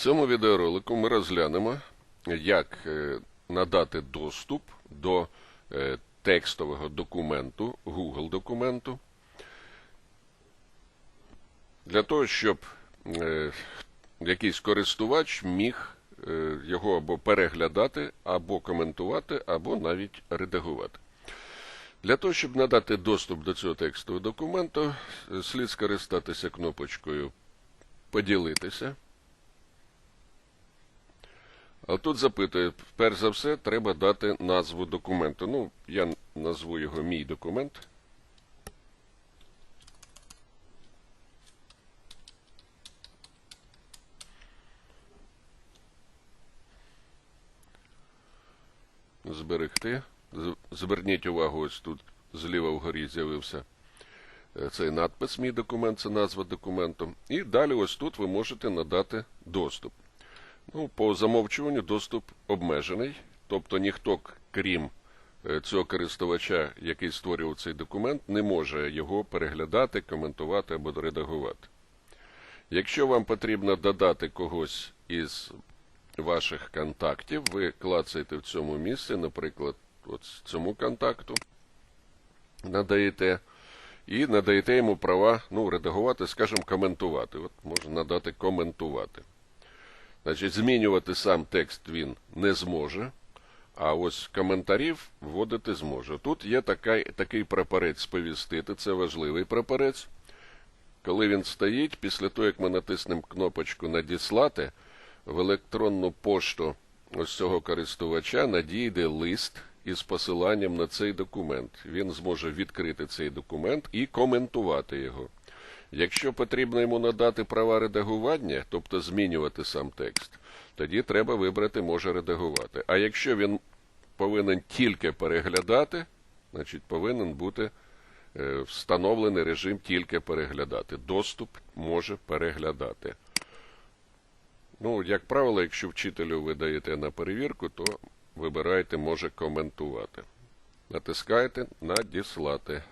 цьому відеоролику ми розглянемо, як е, надати доступ до е, текстового документу, Google документу, для того, щоб е, якийсь користувач міг його або переглядати, або коментувати, або навіть редагувати. Для того, щоб надати доступ до цього текстового документу, слід скористатися кнопочкою Поділитися. А тут запитує, перш за все, треба дати назву документу. Ну, я назву його мій документ. Зберегти. Зверніть увагу, ось тут зліва вгорі з'явився е, цей надпис Мій документ, це назва документу. І далі ось тут ви можете надати доступ. Ну, по замовчуванню доступ обмежений, тобто ніхто, крім е, цього користувача, який створював цей документ, не може його переглядати, коментувати або редагувати. Якщо вам потрібно додати когось із ваших контактів, ви клацаєте в цьому місці, наприклад, от цьому контакту, надаєте і надаєте йому права ну, редагувати, скажімо, коментувати. От можна надати коментувати. Значить, змінювати сам текст він не зможе, а ось коментарів вводити зможе. Тут є така, такий прапорець сповістити, це важливий прапорець. Коли він стоїть, після того, як ми натиснемо кнопочку Надіслати, в електронну пошту ось цього користувача надійде лист із посиланням на цей документ. Він зможе відкрити цей документ і коментувати його. Якщо потрібно йому надати права редагування, тобто змінювати сам текст, тоді треба вибрати може редагувати. А якщо він повинен тільки переглядати, значить повинен бути е, встановлений режим тільки переглядати. Доступ може переглядати. Ну, як правило, якщо вчителю ви даєте на перевірку, то вибирайте може коментувати. Натискаєте надіслати.